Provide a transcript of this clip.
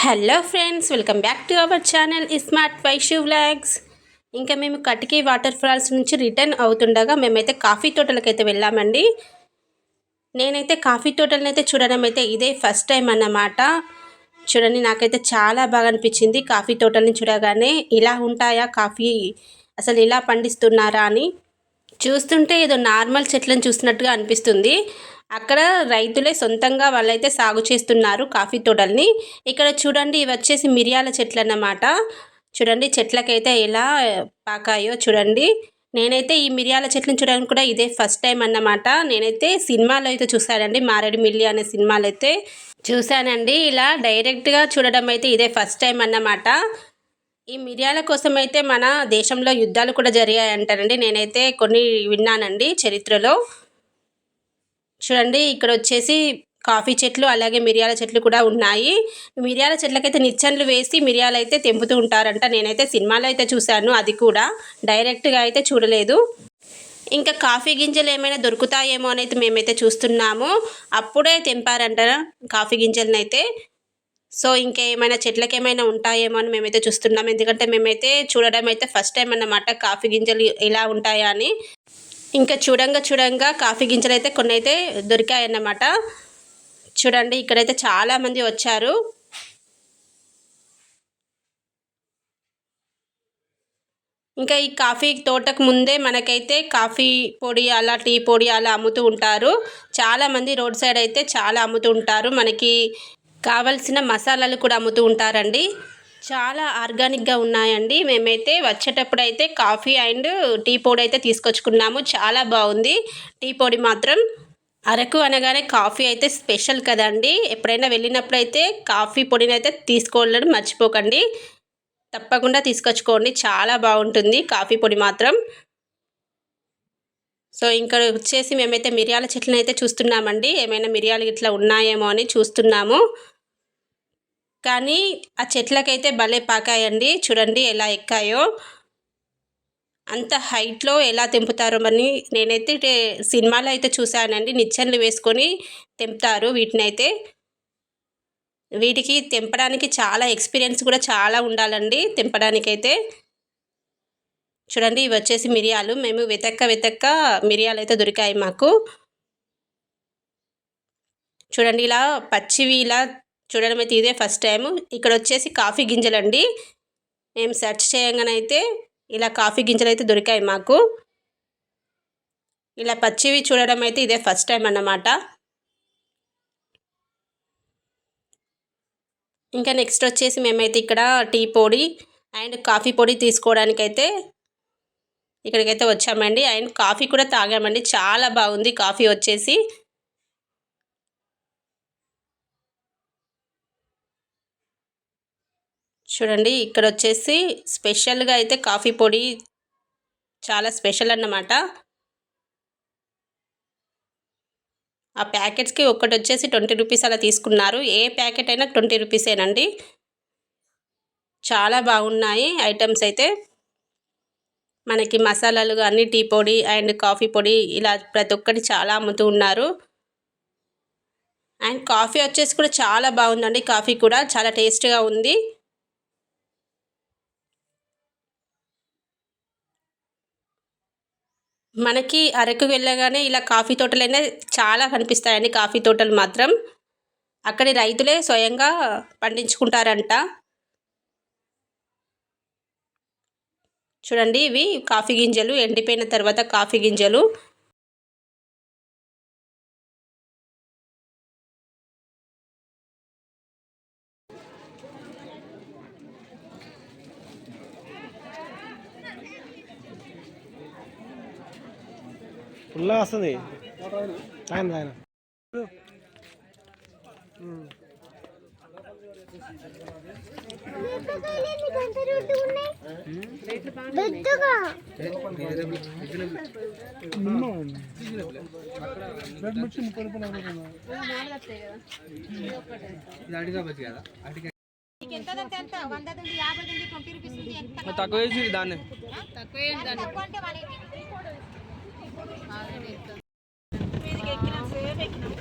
Hello friends welcome back to our channel smart Vaishu vlogs ఇంకా మేము Katiki water falls నుంచి return అవుతుండగా మేమైతే కాఫీ తోటలకైతే అయితే వెళ్ళామండి. నేనైతే కాఫీ తోటలనైతే అయితే చూడడం అయితే ఇదే ఫస్ట్ టైం అన్నమాట. చూడండి నాకైతే చాలా బాగా అనిపించింది కాఫీ తోటల్ని చూడగానే. ఇలా ఉంటాయా కాఫీ? అసలు ఇలా పండిస్తున్నారా అని. చూస్తుంటే ఏదో నార్మల్ చెట్లను చూసినట్టుగా అనిపిస్తుంది. అక్కడ రైతులే సొంతంగా వాళ్ళైతే సాగు చేస్తున్నారు కాఫీ తోటల్ని. ఇక్కడ చూడండి ఇవి వచ్చేసి మిరియాల చెట్లు అన్నమాట చూడండి చెట్లకైతే ఎలా పాకాయో చూడండి. నేనైతే ఈ మిరియాల చెట్లను చూడడానికి కూడా ఇదే ఫస్ట్ టైం అన్నమాట. నేనైతే సినిమాలో అయితే చూశానండి మారేడు మిల్లి అనే సినిమాలు అయితే చూశానండి. ఇలా డైరెక్ట్గా చూడడం అయితే ఇదే ఫస్ట్ టైం అన్నమాట. ఈ మిరియాల కోసం అయితే మన దేశంలో యుద్ధాలు కూడా జరిగాయి అంటారండి నేనైతే కొన్ని విన్నానండి చరిత్రలో. చూడండి ఇక్కడ వచ్చేసి కాఫీ చెట్లు అలాగే మిరియాల చెట్లు కూడా ఉన్నాయి. మిరియాల చెట్లకైతే నిచ్చెనలు వేసి మిరియాలు అయితే తెంపుతూ ఉంటారంట. నేనైతే సినిమాలో అయితే చూశాను అది కూడా. డైరెక్ట్గా అయితే చూడలేదు. ఇంకా కాఫీ గింజలు ఏమైనా దొరుకుతాయేమో అని అయితే మేమైతే చూస్తున్నాము. అప్పుడే తెంపారంట కాఫీ గింజలను అయితే సో ఇంకేమైనా చెట్లకి ఏమైనా ఉంటాయేమో అని మేమైతే చూస్తున్నాం. ఎందుకంటే మేమైతే చూడడం అయితే ఫస్ట్ టైం అన్నమాట కాఫీ గింజలు ఎలా ఉంటాయా అని. ఇంకా చూడంగా చూడంగా కాఫీ గింజలు అయితే కొన్ని అయితే దొరికాయన్నమాట. చూడండి ఇక్కడైతే చాలామంది వచ్చారు. ఇంకా ఈ కాఫీ తోటకు ముందే మనకైతే కాఫీ పొడి అలా టీ పొడి అలా అమ్ముతూ ఉంటారు. చాలామంది రోడ్ సైడ్ అయితే చాలా అమ్ముతూ ఉంటారు. మనకి కావలసిన మసాలాలు కూడా అమ్ముతూ ఉంటారండి. చాలా ఆర్గానిక్గా ఉన్నాయండి. మేమైతే వచ్చేటప్పుడు అయితే కాఫీ అండ్ టీ పొడి అయితే తీసుకొచ్చుకున్నాము. చాలా బాగుంది. టీ పొడి మాత్రం అరకు అనగానే కాఫీ అయితే స్పెషల్ కదండి. ఎప్పుడైనా వెళ్ళినప్పుడు అయితే కాఫీ పొడిని అయితే తీసుకోవాలని మర్చిపోకండి. తప్పకుండా తీసుకొచ్చుకోండి. చాలా బాగుంటుంది కాఫీ పొడి మాత్రం. సో ఇంకా వచ్చేసి మేమైతే మిరియాల చెట్లను అయితే చూస్తున్నామండి. ఏమైనా మిరియాలు ఇట్లా ఉన్నాయేమో అని చూస్తున్నాము. కానీ ఆ చెట్లకైతే భలే పాకాయండి. చూడండి ఎలా ఎక్కాయో. అంత హైట్లో ఎలా తెంపుతారో మరి నేనైతే సినిమాలో అయితే చూశానండి. నిచ్చెనలు వేసుకొని తెంపుతారు వీటిని అయితే వీటికి తెంపడానికి చాలా ఎక్స్పీరియన్స్ కూడా చాలా ఉండాలండి తెంపడానికైతే. చూడండి ఇవి వచ్చేసి మిరియాలు. మేము వెతక్క వెతక్క మిరియాలు అయితే దొరికాయి మాకు. చూడండి ఇలా పచ్చివి ఇలా చూడడం అయితే ఇదే ఫస్ట్ టైం ఇక్కడ వచ్చేసి కాఫీ గింజలండి. మేము సెర్చ్ చేయగానైతే ఇలా కాఫీ గింజలు అయితే దొరికాయి మాకు. ఇలా పచ్చివి చూడడం అయితే ఇదే ఫస్ట్ టైం అన్నమాట. ఇంకా నెక్స్ట్ వచ్చేసి మేమైతే ఇక్కడ టీ పొడి అండ్ కాఫీ పొడి తీసుకోవడానికైతే ఇక్కడికైతే వచ్చామండి. అండ్ కాఫీ కూడా తాగామండి. చాలా బాగుంది కాఫీ వచ్చేసి. చూడండి ఇక్కడ వచ్చేసి స్పెషల్గా అయితే కాఫీ పొడి చాలా స్పెషల్ అన్నమాట. ఆ ప్యాకెట్స్కి ఒక్కటి వచ్చేసి ట్వంటీ రూపీస్ అలా తీసుకున్నారు. ఏ ప్యాకెట్ అయినా ట్వంటీ రూపీసేనండి. చాలా బాగున్నాయి ఐటమ్స్ అయితే. మనకి మసాలాలు కానీ టీ పొడి అండ్ కాఫీ పొడి ఇలా ప్రతి ఒక్కటి చాలా అమ్ముతూ ఉన్నారు. అండ్ కాఫీ వచ్చేసి కూడా చాలా బాగుందండి. కాఫీ కూడా చాలా టేస్ట్గా ఉంది. మనకి అరకు వెళ్ళగానే ఇలా కాఫీ తోటలైనా చాలా కనిపిస్తాయండి కాఫీ తోటలు మాత్రం. అక్కడి రైతులే స్వయంగా పండించుకుంటారంట. చూడండి ఇవి కాఫీ గింజలు ఎండిపోయిన తర్వాత కాఫీ గింజలు. ఫుల్గా వస్తుంది. ఆయన ఆయన. తక్కువ దాన్ని. మీదికి Harika. Beni geçkinim, seyir geçkinim.